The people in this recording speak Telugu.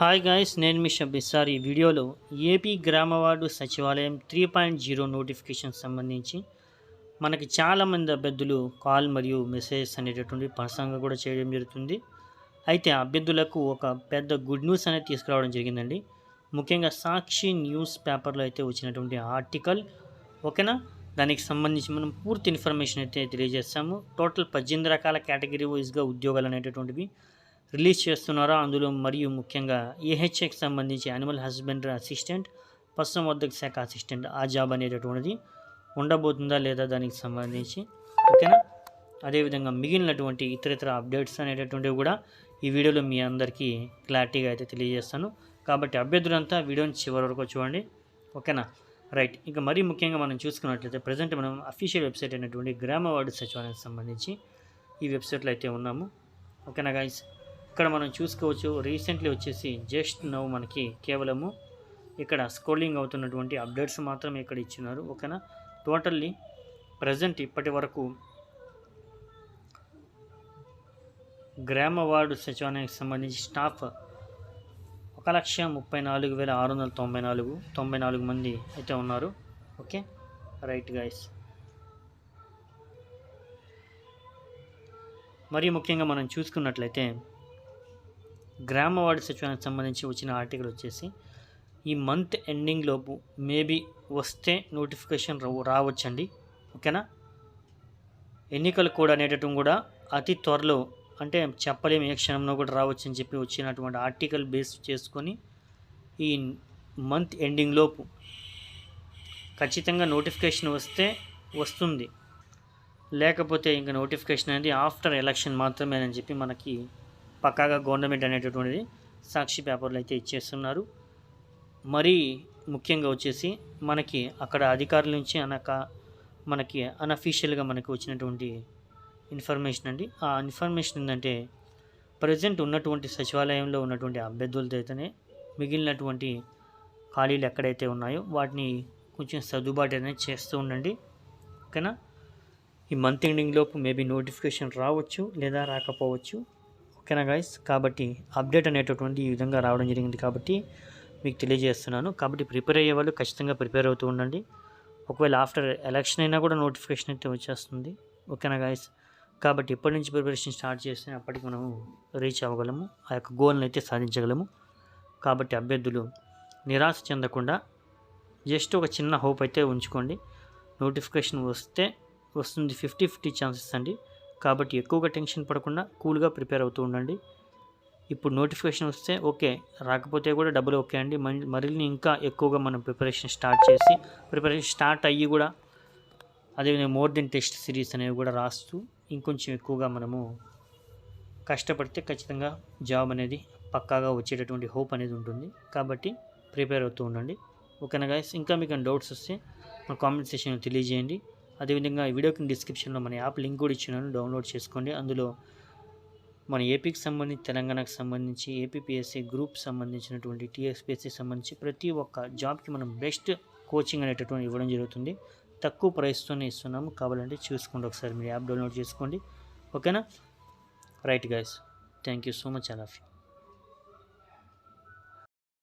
హాయ్ గాయస్ నేను మీ షబ్బి. సార్ ఈ వీడియోలో ఏపీ గ్రామ వార్డు సచివాలయం త్రీ పాయింట్ జీరో నోటిఫికేషన్ సంబంధించి మనకి చాలామంది అభ్యర్థులు కాల్ మరియు మెసేజెస్ అనేటటువంటి పర్సనల్గా కూడా చేయడం జరుగుతుంది. అయితే అభ్యర్థులకు ఒక పెద్ద గుడ్ న్యూస్ అనేది తీసుకురావడం జరిగిందండి. ముఖ్యంగా సాక్షి న్యూస్ పేపర్లో అయితే వచ్చినటువంటి ఆర్టికల్ ఓకేనా? దానికి సంబంధించి మనం పూర్తి ఇన్ఫర్మేషన్ అయితే తెలియజేస్తాము. టోటల్ పద్దెనిమిది రకాల కేటగిరీ వైజ్గా ఉద్యోగాలు అనేటటువంటివి రిలీజ్ చేస్తున్నారో? అందులో మరియు ముఖ్యంగా ఏహెచ్ఏకి సంబంధించి యానిమల్ హస్బెండరీ అసిస్టెంట్ పశుసంవర్ధక శాఖ అసిస్టెంట్ ఆ జాబ్ అనేటటువంటిది ఉండబోతుందా లేదా దానికి సంబంధించి ఓకేనా? అదేవిధంగా మిగిలినటువంటి ఇతర ఇతర అప్డేట్స్ అనేటటువంటివి కూడా ఈ వీడియోలో మీ అందరికీ క్లారిటీగా అయితే తెలియజేస్తాను. కాబట్టి అభ్యర్థులంతా వీడియోని చివరి వరకు చూడండి ఓకేనా? రైట్ ఇంకా మరీ ముఖ్యంగా మనం చూసుకున్నట్లయితే ప్రజెంట్ మనం అఫీషియల్ వెబ్సైట్ అయినటువంటి గ్రామ వార్డు సచివాలయానికి సంబంధించి ఈ వెబ్సైట్లో అయితే ఉన్నాము ఓకేనా గాయస్ ఇక్కడ మనం చూసుకోవచ్చు రీసెంట్లీ వచ్చేసి జస్ట్ నవ్ మనకి కేవలము ఇక్కడ స్క్రోలింగ్ అవుతున్నటువంటి అప్డేట్స్ మాత్రమే ఇక్కడ ఇచ్చినారు ఓకేనా? టోటల్లీ ప్రజెంట్ ఇప్పటి వరకు గ్రామ వార్డు సచివాలయానికి సంబంధించి స్టాఫ్ ఒక లక్ష ముప్పై నాలుగు వేల ఆరు వందల తొంభై నాలుగు తొంభై నాలుగు మంది అయితే ఉన్నారు ఓకే? రైట్ గాయస్ మరి ముఖ్యంగా మనం చూసుకున్నట్లయితే గ్రామ వార్డు సచివానికి సంబంధించి వచ్చిన ఆర్టికల్ వచ్చేసి ఈ మంత్ ఎండింగ్ లోపు మేబీ వస్తే నోటిఫికేషన్ రావచ్చండి. ఓకేనా? ఎన్నికలు కూడా అనేటటువంటి కూడా అతి త్వరలో అంటే చెప్పలేము ఏ క్షణంలో కూడా రావచ్చు అని చెప్పి వచ్చినటువంటి ఆర్టికల్ బేస్ చేసుకొని ఈ మంత్ ఎండింగ్ లోపు ఖచ్చితంగా నోటిఫికేషన్ వస్తే వస్తుంది. లేకపోతే ఇంకా నోటిఫికేషన్ అనేది ఆఫ్టర్ ఎలక్షన్ మాత్రమే అని చెప్పి మనకి పక్కాగా గవర్నమెంట్ అనేటటువంటిది సాక్షి పేపర్లు అయితే ఇచ్చేస్తున్నారు. మరీ ముఖ్యంగా వచ్చేసి మనకి అక్కడ అధికారుల నుంచి అనక మనకి అన్అఫీషియల్గా మనకి వచ్చినటువంటి ఇన్ఫర్మేషన్ అండి. ఆ ఇన్ఫర్మేషన్ ఏంటంటే ప్రజెంట్ ఉన్నటువంటి సచివాలయంలో ఉన్నటువంటి అభ్యర్థులతో అయితేనే మిగిలినటువంటి ఖాళీలు ఎక్కడైతే ఉన్నాయో వాటిని కొంచెం సర్దుబాటు అనేది చేస్తూ ఉండండి. ఓకేనా? ఈ మంత్ ఎండింగ్ లోపు మేబీ నోటిఫికేషన్ రావచ్చు లేదా రాకపోవచ్చు. ఓకేనా గాయస్ కాబట్టి అప్డేట్ అనేటటువంటి ఈ విధంగా రావడం జరిగింది కాబట్టి మీకు తెలియజేస్తున్నాను. కాబట్టి ప్రిపేర్ అయ్యే వాళ్ళు ఖచ్చితంగా ప్రిపేర్ అవుతూ ఉండండి. ఒకవేళ ఆఫ్టర్ ఎలక్షన్ అయినా కూడా నోటిఫికేషన్ అయితే వచ్చేస్తుంది. ఓకేనా గాయస్ కాబట్టి ఇప్పటి నుంచి ప్రిపరేషన్ స్టార్ట్ చేస్తే అప్పటికి మనము రీచ్ అవ్వగలము. ఆ యొక్క గోల్ని అయితే సాధించగలము. కాబట్టి అభ్యర్థులు నిరాశ చెందకుండా జస్ట్ ఒక చిన్న హోప్ అయితే ఉంచుకోండి. నోటిఫికేషన్ వస్తే వస్తుంది ఫిఫ్టీ ఫిఫ్టీ ఛాన్సెస్ అండి. కాబట్టి ఎక్కువగా టెన్షన్ పడకుండా కూల్గా ప్రిపేర్ అవుతూ ఉండండి. ఇప్పుడు నోటిఫికేషన్ వస్తే ఓకే రాకపోతే కూడా డబ్బులు ఓకే అండి. మరిన్ని ఇంకా ఎక్కువగా మనం ప్రిపరేషన్ స్టార్ట్ చేసి ప్రిపరేషన్ స్టార్ట్ అయ్యి కూడా అదేవిధంగా మోర్ దెన్ టెస్ట్ సిరీస్ అనేవి కూడా రాస్తూ ఇంకొంచెం ఎక్కువగా మనము కష్టపడితే ఖచ్చితంగా జాబ్ అనేది పక్కాగా వచ్చేటటువంటి హోప్ అనేది ఉంటుంది. కాబట్టి ప్రిపేర్ అవుతూ ఉండండి. ఓకేనా గాయస్ ఇంకా మీకు డౌట్స్ వస్తే మన కామెంట్ సెక్షన్లో తెలియజేయండి. అదేవిధంగా ఈ వీడియోకి డిస్క్రిప్షన్లో మన యాప్ లింక్ కూడా ఇచ్చినాను డౌన్లోడ్ చేసుకోండి. అందులో మన ఏపీకి సంబంధించి తెలంగాణకు సంబంధించి ఏపీపీఎస్సీ గ్రూప్ సంబంధించినటువంటి టీఎస్పీఎస్సీ సంబంధించి ప్రతి ఒక్క జాబ్కి మనం బెస్ట్ కోచింగ్ అనేటటువంటి ఇవ్వడం జరుగుతుంది. తక్కువ ప్రైస్తోనే ఇస్తున్నాము కావాలంటే చూసుకోండి ఒకసారి మీరు యాప్ డౌన్లోడ్ చేసుకోండి. ఓకేనా right guys thank you so much all